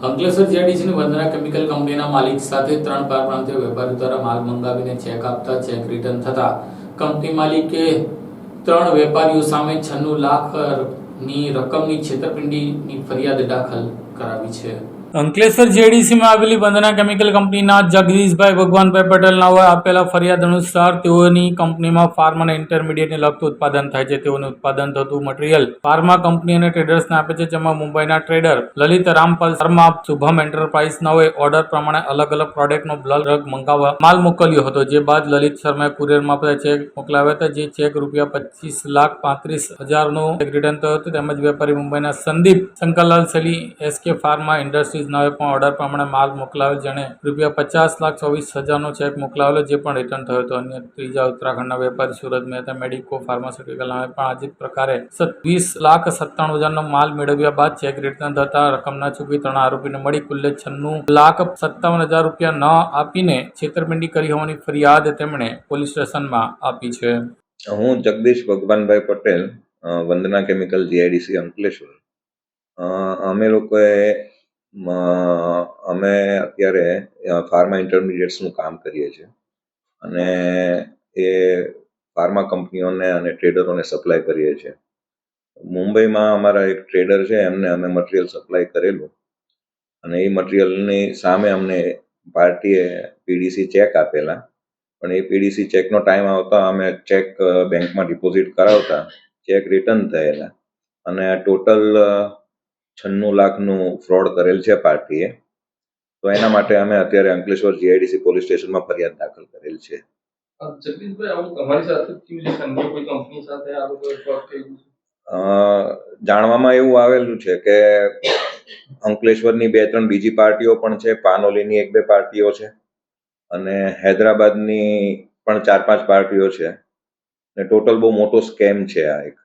અંકલેશ્વર જેડીસીની વંદના chemical કંપનીના માલિક સાથે ત્રણ પરપ્રાંતીય વેપારીઓ દ્વારા માલ મંગાવીને ચેક આપતા ચેક રિટર્ન થતા કંપની માલિકે ત્રણ વેપારીઓ સામે છન્નું લાખની રકમની છેતરપિંડીની ફરિયાદ દાખલ કરાવી છે. અંકલેશ્વર જેડીસીમાં આવેલી વંદના કેમિકલ કંપનીના જગદીશભાઈ, ભગવાનભાઈ પટેલના હોય આપેલા ફરિયાદ અનુસાર તેઓની કંપનીમાં ફાર્મ અને ઇન્ટરમીડિયેટને લગતું ઉત્પાદન થાય છે. તેઓનું ઉત્પાદન થતું મટીરિયલ ફાર્મા કંપની અને ટ્રેડર્સને આપે છે, જેમાં મુંબઈના ટ્રેડર લલિત રામપાલ શર્મા, શુભમ એન્ટરપ્રાઇઝના હોય ઓર્ડર પ્રમાણે અલગ અલગ પ્રોડક્ટનો બ્લડ ડ્રગ મંગાવવા માલ મોકલ્યો હતો. જે બાદ લલિત શર્માએ કુરિયરમાં બધા ચેક મોકલાવ્યા હતા, જે ચેક રૂપિયા પચીસ લાખ પાંત્રીસ હજારનો રિટર્ન થયો હતો. તેમજ વેપારી મુંબઈના Sandeep Shankarlal Sali SK pharma industries નાવે પણ ઓર્ડર પ્રમાણે માલ મોકલાવેલ જેણે રૂપિયા પચાસ લાખ ચોવીસ હજારનો ચેક મોકલાવેલો જે પણ રિટર્ન થયો હતો. અન્ય ત્રીજા ઉત્તરાખંડના વેપારી સુરત મહેતા મેડિકો ફાર્માસ્યુટિકલ નામે પણ આજે પ્રકારે વીસ લાખ સત્તાણું હજારનો માલ મેળવ્યા બાદ ચેક રિટર્ન થતા રકમના ચૂકવી ત્રણ આરોપીને મળી કુલ્લે છન્નું લાખ સત્તાવન હજાર રૂપિયા ન આપીને છેતરપિંડી કરી હોવાની ફરિયાદ તેમણે પોલીસ સ્ટેશનમાં આપી છે. હું જગદીશ ભગવાનભાઈ પટેલ વંદના કેમિકલ જીઆઈડીસી અંકલેશ્વર. અમે લોકોએ અમે અત્યારે ફાર્મા ઇન્ટરમીડિયેટ્સનું કામ કરીએ છીએ. અને એ ફાર્મા કંપનીઓને અને ટ્રેડરોને સપ્લાય કરીએ છીએ. મુંબઈમાં અમારા એક ટ્રેડર છે, એમને અમે મટીરિયલ સપ્લાય કરેલું. અને એ મટીરિયલની સામે અમને પાર્ટીએ પીડીસી ચેક આપેલા. પણ એ પીડીસી ચેકનો ટાઈમ આવતા અમે ચેક બેંકમાં ડિપોઝિટ કરાવતા, ચેક રિટર્ન થયેલા. અને ટોટલ છન્નું લાખનું ફ્રોડ કરેલ છે પાર્ટીએ તો એના માટે અમે અત્યારે અંકલેશ્વર જીઆઈડીસી પોલીસ સ્ટેશનમાં ફરિયાદ દાખલ કરેલ છે. જાણવામાં એવું આવેલું છે કે અંકલેશ્વરની બે ત્રણ બીજી પાર્ટીઓ પણ છે પાનોલીની એક બે પાર્ટીઓ છે અને હૈદરાબાદની પણ ચાર પાંચ પાર્ટીઓ છે ને ટોટલ બહુ મોટો સ્કેમ છે આ એક.